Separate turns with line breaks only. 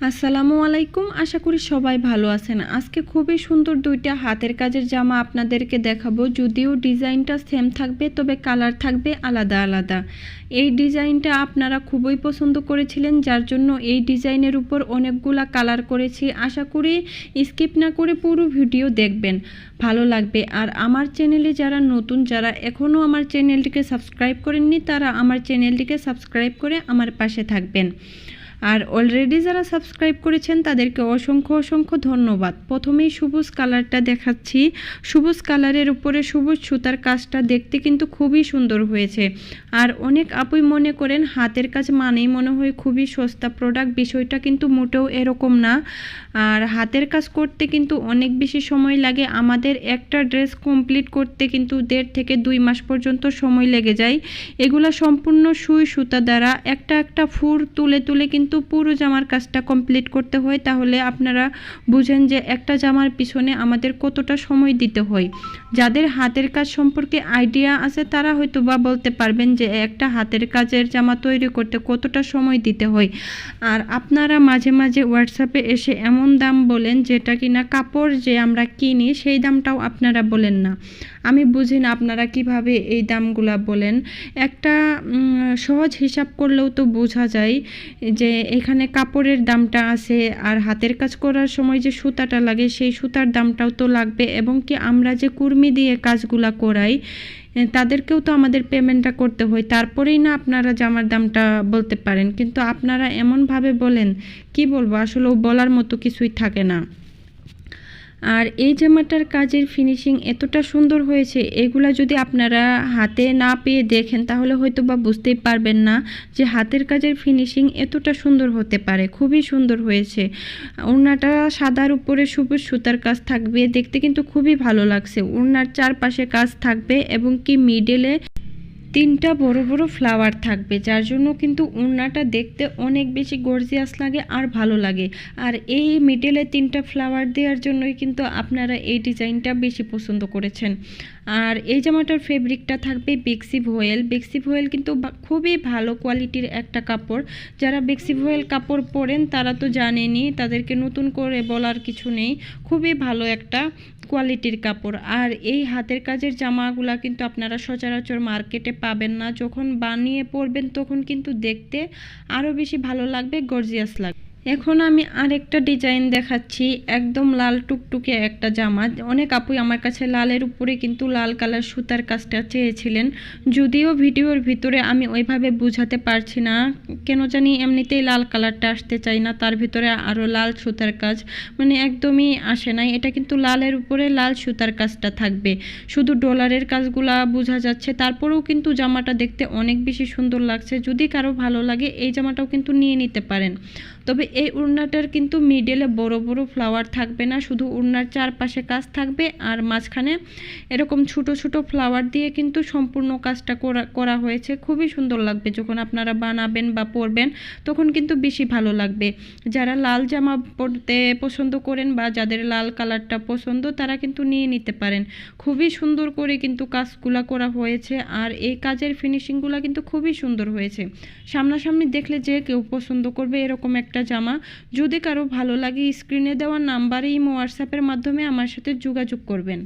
আসসালামু আলাইকুম। আশা করি সবাই ভালো আছেন। আজকে খুবই সুন্দর দুইটা হাতের কাজের জামা আপনাদেরকে দেখাবো। যদিও ডিজাইনটা সেম থাকবে, তবে কালার থাকবে আলাদা আলাদা। এই ডিজাইনটা আপনারা খুবই পছন্দ করেছিলেন, যার জন্য এই ডিজাইনের উপর অনেকগুলা কালার করেছি। আশা করি স্কিপ না করে পুরো ভিডিও দেখবেন। ভালো লাগবে। আর আমার চ্যানেলে যারা নতুন, যারা এখনও আমার চ্যানেলটিকে সাবস্ক্রাইব করেননি, তারা আমার চ্যানেলটিকে সাবস্ক্রাইব করে আমার পাশে থাকবেন। আর অলরেডি যারা সাবস্ক্রাইব করেছেন, তাদেরকে অসংখ্য অসংখ্য ধন্যবাদ। প্রথমেই সবুজ কালারটা দেখাচ্ছি। সবুজ কালারের উপরে সবুজ সুতার কাজটা দেখতে কিন্তু খুবই সুন্দর হয়েছে। আর অনেক আপুই মনে করেন, হাতের কাজ মানেই মনে হয় খুবই সস্তা প্রোডাক্ট বিষয়টা কিন্তু মোটেও এরকম না। আর হাতের কাজ করতে কিন্তু অনেক বেশি সময় লাগে। আমাদের একটা ড্রেস কমপ্লিট করতে কিন্তু দেড় থেকে দুই মাস পর্যন্ত সময় লেগে যায়। এগুলা সম্পূর্ণ সুই সুতা দ্বারা একটা একটা ফুর তুলে তুলে কিন্তু কিন্তু পুরো জামার কাজটা কমপ্লিট করতে হয়, তাহলে আপনারা বুঝেন যে একটা জামার পিছনে আমাদের কতটা সময় দিতে হয়। যাদের হাতের কাজ সম্পর্কে আইডিয়া আছে, তারা হয়তো বা বলতে পারবেন যে একটা হাতের কাজের জামা তৈরি করতে কতটা সময় দিতে হয়। আর আপনারা মাঝে মাঝে হোয়াটসঅ্যাপে এসে এমন দাম বলেন যেটা কিনা কাপড় যে আমরা কিনি, সেই দামটাও আপনারা বলেন না। আমি বুঝি না আপনারা কীভাবে এই দামগুলা বলেন। একটা সহজ হিসাব করলেও তো বোঝা যায় যে এখানে কাপড়ের দামটা আছে আর হাতের কাজ করার সময় যে সুতাটা লাগে সেই সুতার দামটাও তো লাগবে এবং কি আমরা যে কুর্মি দিয়ে কাজগুলা করাই তাদেরকেও তো আমাদের পেমেন্টটা করতে হয়। তারপরেই না আপনারা জামার দামটা বলতে পারেন। কিন্তু আপনারা এমনভাবে বলেন, কি বলব? আসলে বলার মতো কিছুই থাকে না। আর এই জামাটার কাজের ফিনিশিং এতটা সুন্দর হয়েছে, এগুলা যদি আপনারা হাতে না পেয়ে দেখেন, তাহলে হয়তো বা বুঝতেই পারবেন না যে হাতের কাজের ফিনিশিং এতটা সুন্দর হতে পারে, খুবই সুন্দর হয়েছে। ওড়নাটা সাদার উপরে সবুজ সুতার কাজ থাকবে, দেখতে কিন্তু খুবই ভালো লাগছে। ওড়নার চারপাশে কাজ থাকবে এবং কি মিডেলে তিনটা বড় বড় ফ্লাওয়ার থাকবে, যার জন্য কিন্তু উন্নাটা দেখতে অনেক বেশি গর্জিয়াস লাগে আর ভালো লাগে। আর এই মিডেলে তিনটা ফ্লাওয়ার দেওয়ার জন্যই কিন্তু আপনারা এই ডিজাইনটা বেশি পছন্দ করেছেন। আর এই জামাটার ফেব্রিকটা থাকবে বেক্সি ভোয়েল। বেক্সি ভোয়েল কিন্তু খুবই ভালো কোয়ালিটির একটা কাপড়। যারা বেক্সি ভোয়েল কাপড় পরেন তারা তো জানেনি তাদেরকে নতুন করে বলার কিছু নেই। খুবই ভালো একটা কোয়ালিটির কাপড়। আর এই হাতের কাজের জামাগুলা কিন্তু আপনারা সচরাচর মার্কেটে পাবেন না। যখন বানিয়ে পরবেন তখন কিন্তু দেখতে আরও বেশি ভালো লাগবে গর্জিয়াস লাগবে। এখন আমি আরেকটা ডিজাইন দেখাচ্ছি, একদম লাল টুকটুকে একটা জামা। অনেক আপুই আমার কাছে লালের উপরে কিন্তু লাল কালার সুতার কাজটা চেয়েছিলেন। যদিও ভিডিওর ভিতরে আমি ওইভাবে বুঝাতে পারছি না, কেন জানি এমনিতেই লাল কালারটা আসতে চাই না, তার ভিতরে আরও লাল সুতার কাজ। মানে একদমই আসে নাই, এটা কিন্তু লালের উপরে লাল সুতার কাজটা থাকবে। শুধু ডলারের কাজগুলা বোঝা যাচ্ছে, তারপরেও কিন্তু জামাটা দেখতে অনেক বেশি সুন্দর লাগছে। যদি কারও ভালো লাগে, এই জামাটাও কিন্তু নিয়ে নিতে পারেন। তবে এই উড়নাটার কিন্তু মিডেলে বড় বড় ফ্লাওয়ার থাকবে না, শুধু উড়নার চারপাশে কাজ থাকবে আর মাঝখানে এরকম ছোট ছোট ফ্লাওয়ার দিয়ে কিন্তু সম্পূর্ণ কাজটা করা করা হয়েছে। খুবই সুন্দর লাগবে যখন আপনারা বানাবেন বা পরবেন, তখন কিন্তু বেশি ভালো লাগবে। যারা লাল জামা পরতে পছন্দ করেন বা যাদের লাল কালারটা পছন্দ, তারা কিন্তু নিয়ে নিতে পারেন। খুবই সুন্দর করে কিন্তু কাজগুলা করা হয়েছে আর এই কাজের ফিনিশিংগুলো কিন্তু খুবই সুন্দর হয়েছে। সামনাসামনি দেখলে যে কেউ পছন্দ করবে, এরকম একটা জামা যদি কারও ভালো লাগে স্ক্রিনে দেওয়া নাম্বারে ইমো হোয়াটসঅ্যাপের মাধ্যমে আমার সাথে যোগাযোগ করবেন।